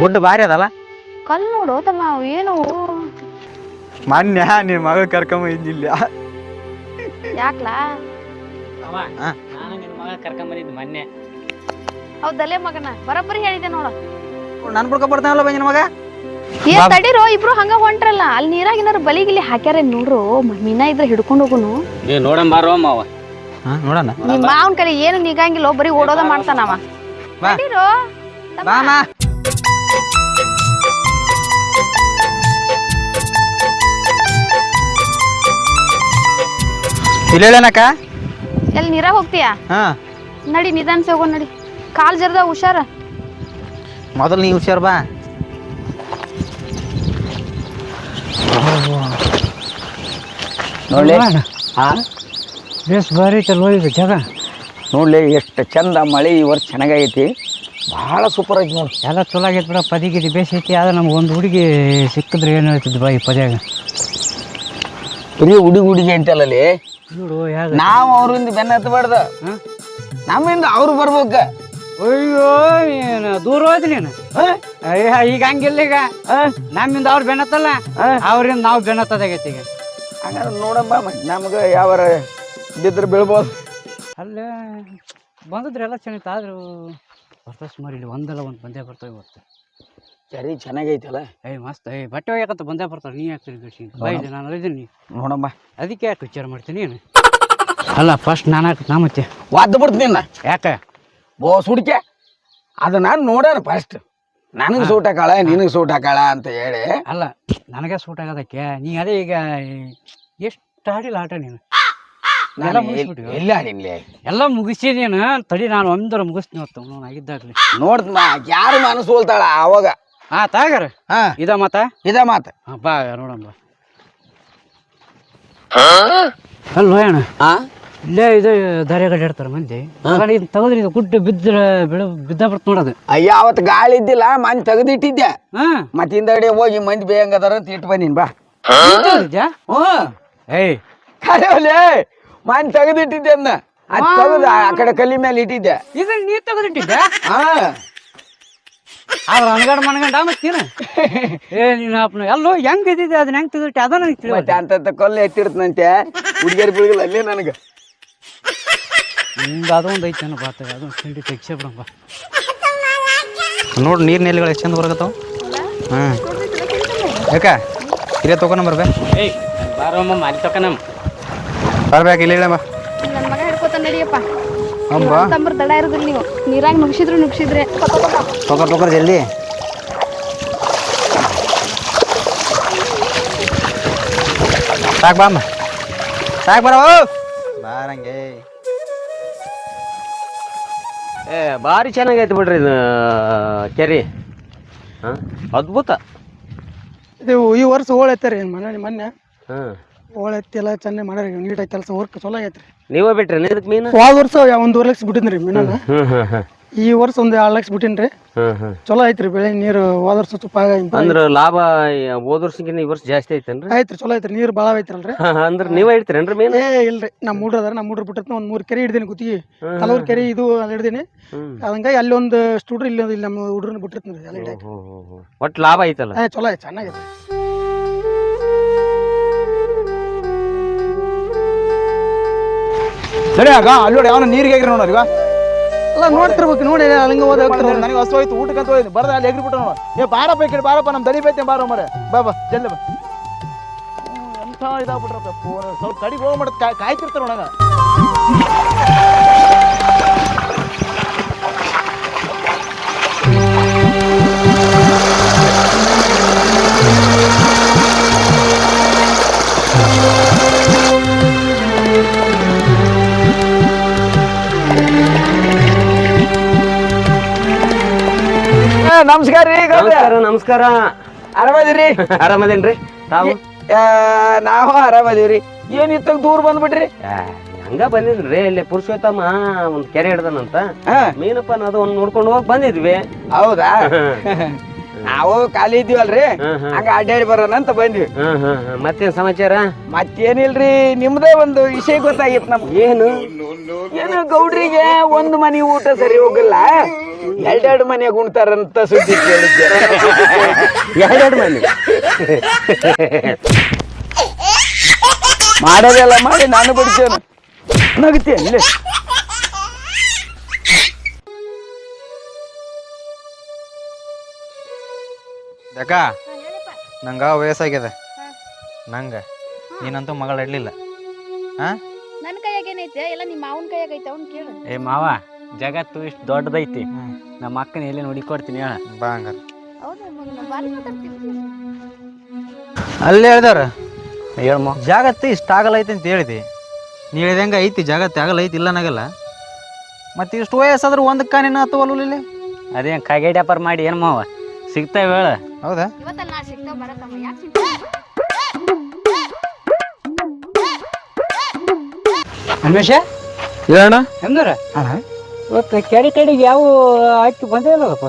ಗುಡ್ಡ ಭಾರಿ ಅದಲ್ಲ? ಕಲ್ ನೋಡು ತಮ್ಮ ಅವು ಏನು? ಮೊನ್ನೆ ನಿನ್ ಮಗ ಕರ್ಕೊಂಬ ಇದ್ದಿಲ್ಲ. ಯಾಕ್ಲಾ? ಅವ ಹಾ. ನಾನು ನಿನ್ನ ಮಗ ಕರ್ಕೊಂಬಂದಿದ್ದು ಮೊನ್ನೆ. ಹೌದಲ್ಲೇ ಮಗನ. ಬರೋಬ್ಬರಿ ಹೇಳಿದೆ ನೋಡು. ನನ್ ಬಿಡ್ಕೊ ಬರ್ತಾನಲ್ಲ ಬೈ ನಿನ್ ಮಗ? ಏ ತಡೀರೋ ಇಬ್ರು ಹಂಗ ಹೊಂಟ್ರಲ್ಲ. ಅಲ್ಲಿ ನೀರಾಗ ಏನಾರು ಬಲಿಗಿಲಿ ಹಾಕ್ಯಾರ ನೋಡ್ರು ಮೀನಾ ಇದ್ರೆ ಹಿಡ್ಕೊಂಡು ಹೋಗುನು. ನೀ ನೋಡಂ ಬಾರೋ ಮಾವ ಹಾ ನೋಡಣ. ನಿಮ್ ಮಾವನ್ ಕಡೆ ಏನು ನಿಗಂಗಿಲ್ಲ ಬರೀ ಓಡೋದ ಮಾಡ್ತಾನವ. ಬಾ. ತಡೀರೋ. ತಮ್ಮ. ಬಾ ಮಾ. ಇಲ್ಲ ಹೇಳನಕ್ಕ ಎಲ್ಲಿ ನೀರಾಗ ಹೋಗ್ತೀಯಾ? ಹಾ. ನಡಿ ನಿಧಾನ ಹೋಗೋ ನಡಿ. ಕಾಲ್ ಜರ್ದ ಹುಷಾರ. ಮೊದಲು ನೀ ಹುಷಾರ್ ಬಾ. ನೋಡ್ಲಿ ಹಾ. ಬೇಸ್ ಭಾರಿ ಚಲೋ ಇದು ಜಾಗ ನೋಡ್ಲಿ ಎಷ್ಟು ಚಂದ ಮಳೆ ಈ ವರ್ಷ ಚೆನ್ನಾಗೈತಿ. ಭಾಳ ಸೂಪರ್ ಐತಿ ನೋಡಿ. ಎಲ್ಲ ಚಲೋ ಆಗೈತೆ ಬಿಡ ಪದಿ ಗಿದಿ ಬೇಸ್ ಆದ್ರೆ ನಮ್ಗೆ ಒಂದು ಹುಡುಗಿ ಸಿಕ್ಕಿದ್ರೆ ಏನು ಹೇಳ್ತಿದ್ದು ಬಾ ಈ ಪದ್ಯಾಗ. ಬರೀ ಹುಡುಗ ಹುಡುಗಿ ಅಂತಲ್ಲಲ್ಲಿ. ನೋಡು ನಾವು ಅವ್ರಿಂದ ಬೆನ್ನ ಹತ್ತಬಾರ್ದು ನಮ್ಮಿಂದ ಅವ್ರು ಬರ್ಬೇಕು. ಅಯ್ಯೋ ನೀನು ದೂರ ಹೋಯ್ತು ನೀನು? ಅಯ್ಯ ಈಗ ಹಂಗಿಲ್ಲ ಈಗ. ನಮ್ಮಿಂದ ಅವ್ರು ಬೆನ್ನತ್ತಲ್ಲ ಅವ್ರಿಂದ ನಾವು ಬೆನ್ನತ್ತದಾಗೈತಿ ಈಗ. ಹಂಗಾದ್ರೆ ನೋಡಮ್ಮ ಮತ್ತೆ ನಮ್ಗೆ ಯಾವಾರ ಬಿದ್ರೆ ಬೀಳ್ಬೋದು. ಅಲ್ಲೇ ಬಂದಿದ್ರೆ ಎಲ್ಲ ಚೆನ್ನಾಗಿತ್ತು ಆದರೂ ಬರ್ತಾ ಸುಮಾರು ಇಲ್ಲಿ ಒಂದಲ್ಲ ಒಂದು ಬಂದೇ ಬರ್ತಾವೆ ಇವತ್ತು. ಸರಿ ಚೆನ್ನಾಗೈತಲ್ಲ? ಏಯ್ ಮಸ್ತ್. ಏಯ್ ಬಟ್ಟೆ ಒಯ್ಯಕತ್ತ ಬಂದೇ ಬರ್ತಾರೆ. ನೀ ಯಾಕೆ ತಿರುಗಿಸಿ ಬೈಲಿ ನಾನು ಅಲ್ಲಿದ್ದೀನಿ ನೋಡಮ್ಮ. ಅದಕ್ಕೆ ಯಾಕೆ ವಿಚಾರ ಮಾಡ್ತೀನಿ ನೀನು? ಅಲ್ಲ ಫಸ್ಟ್ ನಾನು ಹಾಕಿ ನಾ ಮತ್ತೆ? ವಾದ್ದು ಬಿಡ್ತೀನಿ ನಾ ಯಾಕೆ? ಬೋ ಸುಡಿಕೆ. ಅದು ನಾನು ನೋಡ್ಯಾರ ಫಸ್ಟ್ ನನಗೆ ಸೂಟ್ ಹಾಕಾಳ ನಿನಗೆ ಸೂಟ್ ಹಾಕಾಳ ಅಂತ ಹೇಳಿ. ಅಲ್ಲ ನನಗೆ ಸೂಟ್ ಆಗೋದಕ್ಕೆ ನೀ ಅದೇ ಈಗ ಎಷ್ಟು ಆಡಿಲ್ಲ ಆಟ ನೀನು? ಎಲ್ಲ ಮುಗಿಸ್ಬಿಟ್ಟು ಎಲ್ಲ ಆಡಿನ್ಲಿ? ಎಲ್ಲ ಮುಗಿಸಿ ನೀನು. ತಡಿ ನಾನು ಒಂದರ ಮುಗಿಸ್ತೀನಿ ಹೊತ್ತು ನಾನು ಆಗಿದ್ದಾಗಲಿ. ನೋಡ್ತಮ್ಮ ಯಾರು ಮನಸ್ಸು ಹೋಲ್ತಾಳ ಅವಾಗ? ಹಾ ತಾಗಾರ ಹಾ. ಇದ ಮಾತ? ಇದ ಮಾತ. ಬಾ ನೋಡಮ್ಮ ಅಲ್ಲ ಅಣ್ಣ ಹಾ? ಇಲ್ಲೇ ಇದು ದಾರಿ ಇಡ್ತಾರ ಮಂದಿ. ತಗದ್ರಿ ಇದು ತೆಗೆದ್ರಿ ಇದು ಗುಡ್ಡ ಬಿದ್ದ ಬೆಳ ಬಿದ್ದ ಬರ್ತ ನೋಡದು ಅಯ್ಯ ಅವತ್ತು ಗಾಳಿ ಇದ್ದಿಲ್ಲ ಮನ್ ತೆಗೆದಿಟ್ಟಿದ್ದೆ. ಹಾ. ಮತ್ತೆ ಹಿಂದಗಡೆ ಹೋಗಿ ಮಂದಿ ಬೇಯಂಗದಾರ ಅಂತ ಇಟ್ಟು ಬಂದಿನ್ ಬಾ. ಏಯ್. ಕರೆಯಲ್ಲೇ ಮನ್ ತೆಗೆದಿಟ್ಟಿದ್ದೆ ಅನ್ನ ಅದು ತೆಗೆದು ಆ ಕಡೆ ಕಲ್ಲಿ ಮೇಲೆ ಇಟ್ಟಿದ್ದೆ. ಇದನ್ನ ನೀ ತೆಗೆದಿಟ್ಟಿದ್ದೆ ಹಾ. ಅವ್ರು ಅನ್ಗಂಡ್ ಮನ್ಗಂಡ ಮತ್ತೀನ ಏ ನೀನು ಅಪ್ಪನ ಎಲ್ಲೋ ಹೆಂಗ್ ಇದ್ದಿದ್ದೆ? ಅದನ್ನ ಹೆಂಗ್ ತೆಗೆದಿಟ್ಟೆ ಅದ ನನಗೆ ಮತ್ತೆ ಅಂತ ಕಲ್ಲು ಎತ್ತಿರ್ತಂತೆ ಹುಡುಗಿಯರ್ ಬಿಡುಗಿಲ್ಲ ಅಲ್ಲೇ ನನಗೆ. ನಿಂದು ಅದೊಂದು ಐತೆ ಅನ್ನೋ ಬಾತ ಅದೊಂದು ತಿಂಡಿ ತೆಗ್ಸೇ ಬಿಡಪ್ಪ ನೋಡಿ ನೀರು ನೆಲೆಗಳು ಎಷ್ಟು ಚಂದ ಬರಕತ್ತಾವ? ಹಾಂ. ಯಾಕ? ಇಲ್ಲೇ ತಗೊಂಡ್ ಬರ್ಬೇ ಏಯ್ ಬಾರಮ್ಮ ಮಾರಿ ಮಾಲಿ ತಕ ನಮ್ ಬರ್ಬೇಕು ಇಲ್ಲ ಇಲ್ಲ ಬಾ. ನನ್ ಮಗ ಹಿಡ್ಕೊತ ನಡಿಯಪ್ಪ. ಅಂಬ? ತಂಬ್ರ ದಡ ಇರೋದಿಲ್ಲ ನೀವು. ನೀರಾಗ ನುಗ್ಸಿದ್ರು ನುಗ್ಸಿದ್ರೆ. ತಗೋ ತಗೋ ಜಲ್ದಿ. ಸಾಕ್ ಬಾಮ್ಮ ಸಾಕ್ ಬರವ ಬಾರಂಗೆ ಏ ಭಾರಿ ಚೆನ್ನಾಗೈತೆ ಬಿಡ್ರಿ ಇದು ಕೆರೆ. ಹಾಂ? ಅದ್ಭುತ. ಇದು ಈ ವರ್ಷ ಹೋಳೈತೆ ರೀ ಮನೆ ಮೊನ್ನೆ. ಹಾಂ ಹೋಳ ಎತ್ತಿ ಎಲ್ಲ ಚೆನ್ನಾಗಿ ಮಾಡ್ಯಾರ ನೀಟಾಗಿ ಕೆಲಸ ವರ್ಕ್ ಚಲೋ ಆಗೈತ್ರಿ. ನೀವೇ ಬಿಟ್ರಿ ಇದಕ್ಕೆ ಮೀನು? ಹೋದ ವರ್ಷ ಯಾ- ಒಂದೂವರೆ ಲಕ್ಷ ಬಿಟ್ಟಿನ್ರಿ ಮೀನನ್ನ. ಹ್ಞೂ ಈ ವರ್ಷ ಒಂದು ಎರಡು ಲಕ್ಷ ಬಿಟ್ಟಿನ್ರಿ. ಹ್ಞೂ ಚಲೋ ಐತ್ರಿ ಬೆಳೆ ನೀರು ಹೋದ ವರ್ಷ ಸ್ವಲ್ಪ ಅಂದ್ರ ಅಂದ್ರೆ ಲಾಭ ಹೋದ ವರ್ಷಕ್ಕಿಂತ ಈ ವರ್ಷ ಜಾಸ್ತಿ ಐತೇನ್ರಿ? ಐತ್ರಿ ಚಲೋ ಐತ್ರಿ ನೀರು ಭಾಳ ಐತ್ರಲ್ರಿ ಹಾಂ ಅಂದ್ರೆ ನೀವೇ ಇಡ್ತೀರೇನ್ರಿ ಮೀನು? ಏ ಇಲ್ರಿ. ನಮ್ಮ ಹುಡ್ರ ಅದಾರ ನಮ್ಮ ಹುಡ್ರ ಬಿಟ್ಟಿರ್ತೀನಿ ಒಂದು ಮೂರು ಕೆರೆ ಹಿಡ್ದೀನಿ ಗುತ್ತಿಗೆ. ಕಲವ್ರ ಕೆರೆ ಇದು ಅಲ್ಲಿ ಹಿಡ್ದೀನಿ ಹ್ಮ್. ಹಂಗಾಗಿ ಅಲ್ಲಿ ಒಂದು ಸ್ಟೂಡ್ರಿ ಇಲ್ಲಿ ಇಲ್ಲಿ ನಮ್ಮ ಹುಡ್ರನ್ನ ಬಿಟ್ಟಿರ್ತೀನಿ ಅಲ್ಲಿ ಹಿಡ್ಯಾಕ ಲಾಭ ಐತಲ್ಲ? ಏ ಚಲೋ ಐತೆ ಚೆನ್ನಾಗೈತೆ ನಡಿ ಆಗ ಅಲ್ಲಿ ನೋಡಿ ಅವನ ನೀರಿಗೆ ಹೇಗ್ರಿ ನೋಡ್ರಿ ಅಲ್ಲ ನೋಡ್ತಿರ್ಬೇಕು ನೋಡಿ ಹಂಗೆ ಹೋದ ಹೋಗ್ತಿರ್ಬೇಕು ನನಗೆ ಹಸು ಹೋಯ್ತು ಊಟಕ್ಕೆ ಅಂತ ಹೋಯ್ತು ಬರ್ದ ಅಲ್ಲಿ ಎಗ್ರಿ ಬಿಟ್ಟು ನೋಡ ಏ ಬಾರಪ್ಪ ಈ ಕಡೆ ಬಾರಪ್ಪ ನಮ್ಮ ದಡಿ ಬೈತೆ ಬಾರೋ ಮರೆ ಬಾ ಬಾ ಜಲ್ದಿ ಬಾ ಹ್ಮ್, ಎಂಥ ಇದಾಗ್ಬಿಟ್ರಪ್ಪ ಫೋನ್ ಸ್ವಲ್ಪ ಕಡಿಗೆ ಹೋಗಿ ಮಾಡೋದು ಕಾಯ್ ಕಾಯ್ತಿರ್ತಾರೆ ನೋಡಂಗ ನಮಸ್ಕಾರ ರೀ ನಮಸ್ಕಾರ ನಮಸ್ಕಾರ. ಆರಾಮದಿರಿ? ಆರಾಮದೇನ್ರಿ? ತಾವು? ನಾವು ಆರಾಮದೀವ್ರಿ. ಏನ್ ಇತ್ತಾಗ ದೂರ ಬಂದ್ಬಿಟ್ರಿ? ಹಂಗ ಬಂದಿದ್ರಿ ಇಲ್ಲಿ ಪುರುಷೋತ್ತಮ ಒಂದ್ ಕೆರೆ ಹಿಡ್ದನಂತ. ಮೀನಪ್ಪನ ಮೀನಪ್ಪ ಅದು ಒಂದ್ ನೋಡ್ಕೊಂಡು ಹೋಗಿ ಬಂದಿದ್ವಿ. ಹೌದಾ? ನಾವು ಖಾಲಿ ಇದೀವಲ್ರಿ. ಹಂಗ ಅಡ್ಡಾಡಿ ಬರೋಣ ಅಂತ ಬಂದ್ವಿ. ಮತ್ತೇನ್ ಸಮಾಚಾರ? ಮತ್ತೇನಿಲ್ರಿ ನಿಮ್ದೇ ಒಂದು ವಿಷಯ ಗೊತ್ತಾಗಿತ್ತು ನಮ್ಗೆ. ಏನು? ಏನು ಗೌಡ್ರಿಗೆ ಒಂದು ಮನೆ ಊಟ ಸರಿ ಹೋಗಲ್ಲ. ಎರಡೆರಡು ಮನೆಯಾಗ ಉಣ್ತಾರಂತ ಸುದ್ದಿ ಕೇಳಿದ್ದೆ. ಎರಡೆರಡು ಮನೆ? ಮಾಡೋದೆಲ್ಲ ಮಾಡಿ ನಾನು ಬಿಡ್ತೇನೆ. ನಗತ್ತೇನೆ ಯಾಕ? ನಂಗ ವಯಸ್ಸಾಗ್ಯದ. ನಂಗ? ನೀನಂತೂ ಮಗಳ ಇಡ್ಲಿಲ್ಲ ನನ್ನ ಕೈಯಾಗ ಏನೈತೆ? ಎಲ್ಲ ನಿಮ್ಮ ಮಾವನ ಕೈಯಾಗ ಐತೆ ಅವ್ನು ಕೇಳು. ಏ ಮಾವ ಜಗತ್ತು ಇಷ್ಟು ದೊಡ್ಡದೈತಿ. ನಮ್ಮ ಅಕ್ಕನ ಎಲ್ಲಿ ನೋಡಿ ಕೊಡ್ತೀನಿ ಹೇಳ. ಬಾ ಹಂಗಾರ. ಅಲ್ಲಿ ಹೇಳ್ದಾರ ಹೇಳ್ಮ ಜಾಗತ್ತು ಇಷ್ಟ ಆಗಲ್ಲ ಐತಿ ಅಂತ ಹೇಳಿದೆ. ನೀ ಹೇಳಿದಂಗೆ ಐತಿ ಜಾಗತ್ತು ಆಗಲೈತಿ ಐತಿ ಇಲ್ಲ ನಾಗಲ್ಲ ಮತ್ತೆ ಇಷ್ಟು ವಯಸ್ಸಾದ್ರೂ ಒಂದಕ್ಕ ನಿನ್ನ ಹತ್ತವಲ್ಲ ಅದೇನ್ ಕಾಗೆ ವ್ಯಾಪಾರ ಮಾಡಿ ಏನು ಮಾವ? ಸಿಗ್ತಾವೆ ಹೇಳ. ಹೌದಾ? ಇವತ್ತಲ್ಲ ನಾ ಸಿಗ್ತಾವ ಬರತ್ತಮ್ಮ. ಯಾಕೆ ಸಿಗ್ತಾವ ಅನ್ವೇಷ? ಹೇಳಣ್ಣ ಎಂದ್ರ ಅಣ್ಣ? ಇವತ್ತು ಕೆರೆ ಕಡೆಗೆ ಯಾವ ಅಕ್ಕಿ ಬಂದೇ ಇಲ್ಲಪ್ಪ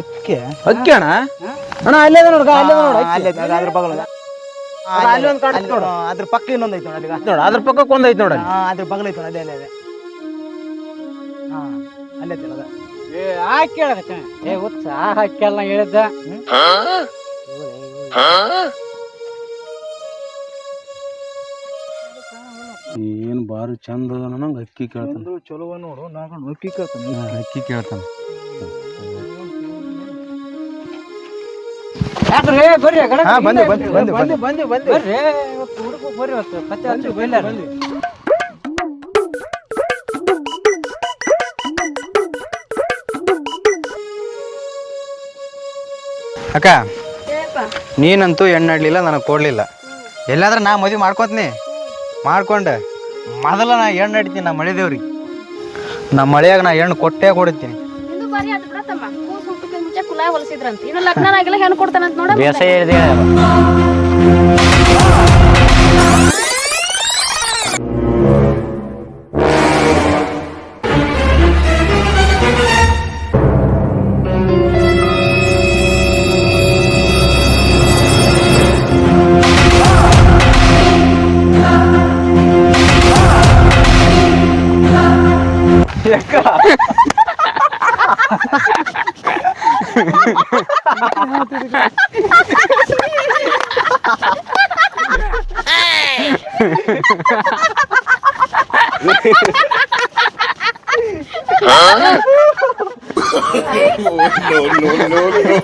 ಅಕ್ಕಿ ಅಕ್ಕಿ ಅಣ್ಣ? ಅಣ್ಣ ಅಲ್ಲೇ ಅದ ನೋಡ್ಗ ಅಲ್ಲೇ ನೋಡ ಅಲ್ಲೇ ಅದ, ಅದ್ರ ಬಗಲ ಅಲ್ಲಿ ಒಂದು ಕಾಣ್ತದೆ ನೋಡು. ಅದ್ರ ಪಕ್ಕ ಇನ್ನೊಂದು ಐತೆ ನೋಡಿ ನೋಡು ಅದ್ರ ಪಕ್ಕಕ್ಕೆ ಒಂದು ಐತೆ ನೋಡಿ ಅದ್ರ ಬಗಲ ಐತೆ ನೋಡಿ ಅಲ್ಲೇ ಅಲ್ಲೇ ಅಲ್ಲೇ. ಹಾ ಅಲ್ಲೇ ಅದ. ಏ ಹಾಕಿ ಹೇಳಕತ್ತ ಏ ಉತ್ಸ ಆ ಹಾಕಿ ಅಲ್ಲ ಹೇಳಿದ್ದ ಏನು ಬಾರಿ ಚಂದ ಅದ ನಂಗೆ ಅಕ್ಕಿ ಕೇಳ್ತಾನೆ. ಚಲೋ ನೋಡು ನಾನು ಅಕ್ಕಿ ಕೇಳ್ತಾನೆ. ಅಕ್ಕಿ ಕೇಳ್ತಾನೆ. ಯಾಕ್ರಿ ಬರ್ರಿ ಬಂದೆ ಬಂದೆ ಬಂದೆ ಬಂದೆ. ಬರ್ರಿ ಹುಡುಗ ಬರ್ರಿ ಇವತ್ತು. ಕತ್ತೆ ಹಚ್ಚಿ ಬೈಲಾರ? ಅಕ್ಕ ನೀನಂತೂ ಹೆಣ್ಣು ಅಡ್ಲಿಲ್ಲ ನನಗೆ ಕೊಡ್ಲಿಲ್ಲ. ಎಲ್ಲಾದ್ರೂ ನಾ ಮದುವೆ ಮಾಡ್ಕೊತೀನಿ? ಮಾಡ್ಕೊಂಡೆ. ಮೊದಲ ನಾ ಹೆಣ್ಣು ಅಡಿತೀನಿ ಮಳೆ ಮಳೆದೇವ್ರಿಗೆ. ನಮ್ಮ ಮಳೆಯಾಗ ನಾ ಹೆಣ್ಣು ಕೊಟ್ಟೇ ಕೊಡ್ತೀನಿ. ನಿಂದು no, no, no, no.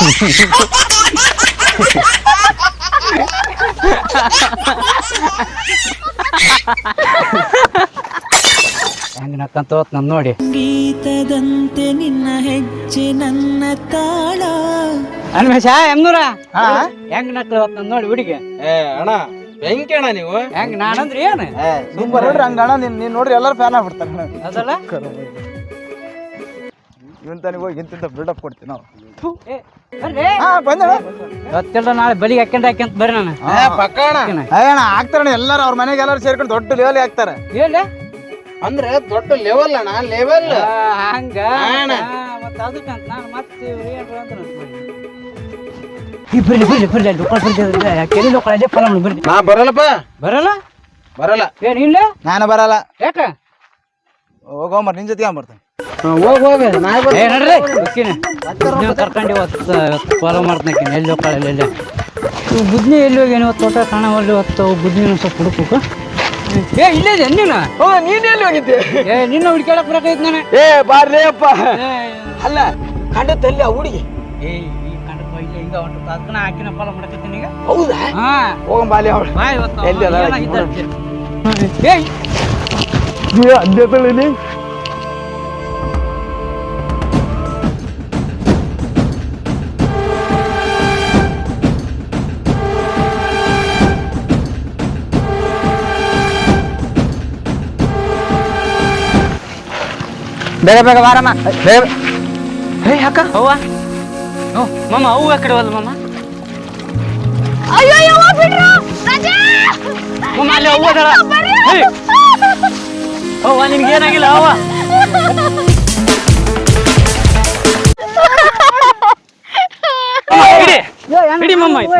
Ha ha ha ha! ನಕ್ಕಂತ ಹೋತ್ ನಮ್ ನೋಡಿ. ಗೀತದಂತೆ ನಿನ್ನ ಹೆಜ್ಜೆ ನನ್ನ ತಾಳ. ಅನ್ವೇಷ ಎಮ್ನೂರ ಹೆಂಗ್ ನಕ್ಲ ಹೋತ್ ನಮ್ ನೋಡಿ ಹುಡುಗಿ? ಏ ಅಣ್ಣ ಬೆಂಕಿ ಅಣ್ಣ ನೀವು? ಹೆಂಗ್ ನಾನಂದ್ರೆ ಏನ್? ಸೂಪರ್ ನೋಡ್ರಿ ಹಂಗ ಅಣ್ಣ ನೀನ್ ನೀನ್ ನೋಡ್ರಿ ಎಲ್ಲರೂ ಫ್ಯಾನ್ ಆಗ್ಬಿಡ್ತಾರೆ ಅದಲ್ಲ? ಇವನ್ ತನಿಗೆ ಹೋಗಿ ಇಂತಿಂತ ಬಿಲ್ಡಪ್ ಕೊಡ್ತೀವಿ ನಾವು. ಇವತ್ತೆಲ್ಲ ನಾಳೆ ಬಲಿಗೆ ಹಾಕ್ಯಂಡ್ ಅಂತ ಬರ್ರಿ ನಾನು. ಪಕ್ಕ ಅಣ್ಣ. ಆಗ್ತಾರಣ್ಣ ಎಲ್ಲಾರು ಅವ್ರ ಮನೆಗೆ ಎಲ್ಲಾರು ಸೇರ್ಕೊಂಡು ದೊಡ್ಡ ಲೆವೆಲ್ ಆಗ್ತಾರೆ ಹೇಳಿ ಅಂದ್ರೆ ದೊಡ್ಡ ಲೆವೆಲ್ ಅಣ್ಣ ಲೆವೆಲ್ ಹಂಗ ಅಣ್ಣ. ಮತ್ತ ಅದಕ್ಕಂತ ನಾನು ಮತ್ತೆ ಕೆಲಿ ಲೋಕಲ್ ಅಲ್ಲೇ ಫಲ ನಾ ಬರಲ್ಲಪ್ಪ. ಬರಲ್ಲ? ಬರಲ್ಲ. ಏನ್ ಇಲ್ಲ? ನಾನು ಬರಲ್ಲ. ಯಾಕ? ನಿನ್ ಜೊತೆಗೆ ಬರ್ತೇನೆ? ಹೋಗ್ ಹೋಗ. ಏ ನಡ್ರಿ. ಬುದ್ಕಿನ ನೀವು ಕರ್ಕೊಂಡು ಇವತ್ತು ಫಾಲೋ ಮಾಡ್ತೀನಿ ಎಲ್ಲಿ ಬುದ್ನಿ ಎಲ್ಲಿ ಹೋಗಿ ಇವತ್ತು? ತೋಟ ಕಾಣವಲ್ಲಿ ಇವತ್ತು. ಬುದ್ನಿ ಸ್ವಲ್ಪ ಹುಡುಕು ಏ ಇಲ್ಲೇ ಇದೆ ನೀನು? ಓ ನೀನ್ ಎಲ್ಲಿ ಹೋಗಿದ್ದೆ? ಏ ನಿನ್ನ ಹುಡ್ಕ್ಯಾಳಕ್ ಬರಕೈತ್ ನಾನು. ಏ ಬಾರ್ಲೇ ಅಪ್ಪ. ಅಲ್ಲ ಕಂಡತ್ತಲ್ಲಿ ಆ ಹುಡುಗಿ. ಏ ಈ ಕಂಡ ಇಲ್ಲೇ ಹಿಂಗ ಹೊಂಟು. ಅದನ್ನ ಹಾಕಿನ ಫಾಲೋ ಮಾಡಕತ್ತೀನಿ ಈಗ. ಹೌದಾ? ಹಾ. ಹೋಗಂ ಬಾಲಿ ಅವಳು. ಬಾ ಇವತ್ತು ಎಲ್ಲಿ ಅದ? ಏ ಅಂತ. ಏಯ್. ಬೇಗ ಬೇಗ ಬಾರಮ್ಮ ಬೇಗ ಹೇ ಯಾಕ? ಅವ್ವ. ಹ್ಞೂ ಮಾಮ ಅವು ಎಕಡೆ ಕಡೆ ಹೋದ ಮಾಮ. ಅಯ್ಯೋ ಯವ್ವ ಬಿಡ್ರು! ರಾಜಾ! ಮಾಮ ಅಲ್ಲಿ ಅವ್ವ ಅದಾಳ. ಏಯ್, ಅವ್ವ ನಿನ್ಗೆ ಏನಾಗಿಲ್ಲ ಅವ್ವ? ಮಾಮ ಇದು.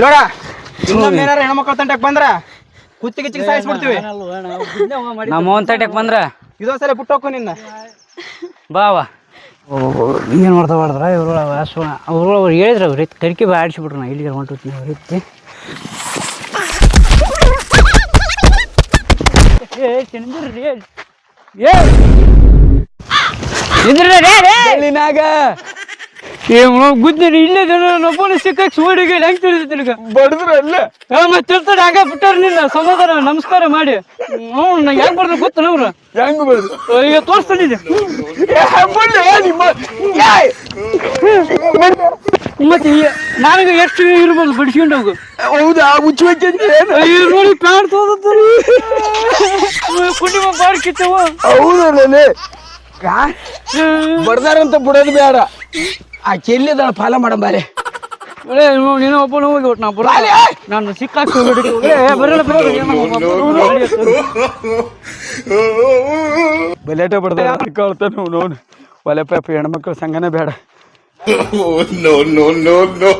ನೋಡ ಇನ್ನೊಮ್ಮೆ ಏನಾರ ಹೆಣ್ಮಕ್ಳ ತಂಟಕ್ ಬಂದ್ರ ಕುತ್ತಿ ಗಿಚ್ಚಿಗೆ ಸಾಯಿಸ್ಬಿಡ್ತೀವಿ. ನಮ್ಮ ಮೋಹನ್ ತಟಕ್ ಬಂದ್ರ? ಇದೊಂದ್ಸಲ ಬಿಟ್ಟೋಕು ನಿನ್ನ. ಬಾವ ಏನು ಮಾಡ್ತಾ ಮಾಡಿದ್ರ ಇವ್ರು ವಾಸವ ಅವ್ರು ಅವ್ರು ಹೇಳಿದ್ರು ಅವ್ರ ಎತ್ತಿ ಕರಿಕೆ ಬಾ ಆಡಿಸ್ಬಿಟ್ರು ನಾ. ಇಲ್ಲಿಗೆ ಹೊಂಟುತ್ತೀನಿ ಅವ್ರ ಎತ್ತಿ ಏ ತಿಂದ್ರಿ ಏ. ಇದ್ರಿ ರೇ ರೇ ಎಲ್ಲಿನಾಗ ಏ ಗುದ್ದಿನಿ ಇಲ್ಲೇ ಸಿಕ್ಕಕ್ಕೆ ಸೋಡಿಗೆ ಹೆಂಗ್ ಬಡದ್ರ ಅಲ್ಲ. ಮತ್ತೆ ಹಂಗ ಬಿಟ್ಟಾರ ನಿನ್ನ ಸಮಾಧಾನ ನಮಸ್ಕಾರ ಮಾಡಿ. ಹ್ಞೂ ನಾ ಹೆಂಗ್ ಗೊತ್ತ ಈಗ! ಮತ್ತೆ ನನಗೆ ಎಷ್ಟು ಇರ್ಬೋದು ಬಡಿಸ್ಕೊಂಡು ಹೋಗು. ಹೌದಾ ನೋಡಿ ಪ್ಯಾಂಟ್ ತೋದತ್ತರಿ ಕುಂಡಿ ಬಾಡಿ ಕಿತ್ತವ. ಹೌದಲ್ಲೇ. ಬಡ್ದಾರಂತ ಬಿಡೋದು ಬೇಡ. ಆ ಚೆಲ್ಲಿದಳ ಫಾಲ ಮಾಡಂಬಾರೆ ನೀನು ಒಬ್ಬನ ಹೋಗಿ ಒಟ್ಟು ನಾ ಬರ ನಾನು ಸಿಕ್ಕಾಕಿ ಬರಲ್ಲ ಬರಲ್ಲ ಬಲೇಟ ಬಡ್ದ ಕಳ್ತಾನ ನೋಡು ಒಲೆ ಪಾಪ ಹೆಣ್ಮಕ್ಳು ಸಂಗನೇ ಬೇಡ. no, no, no, no.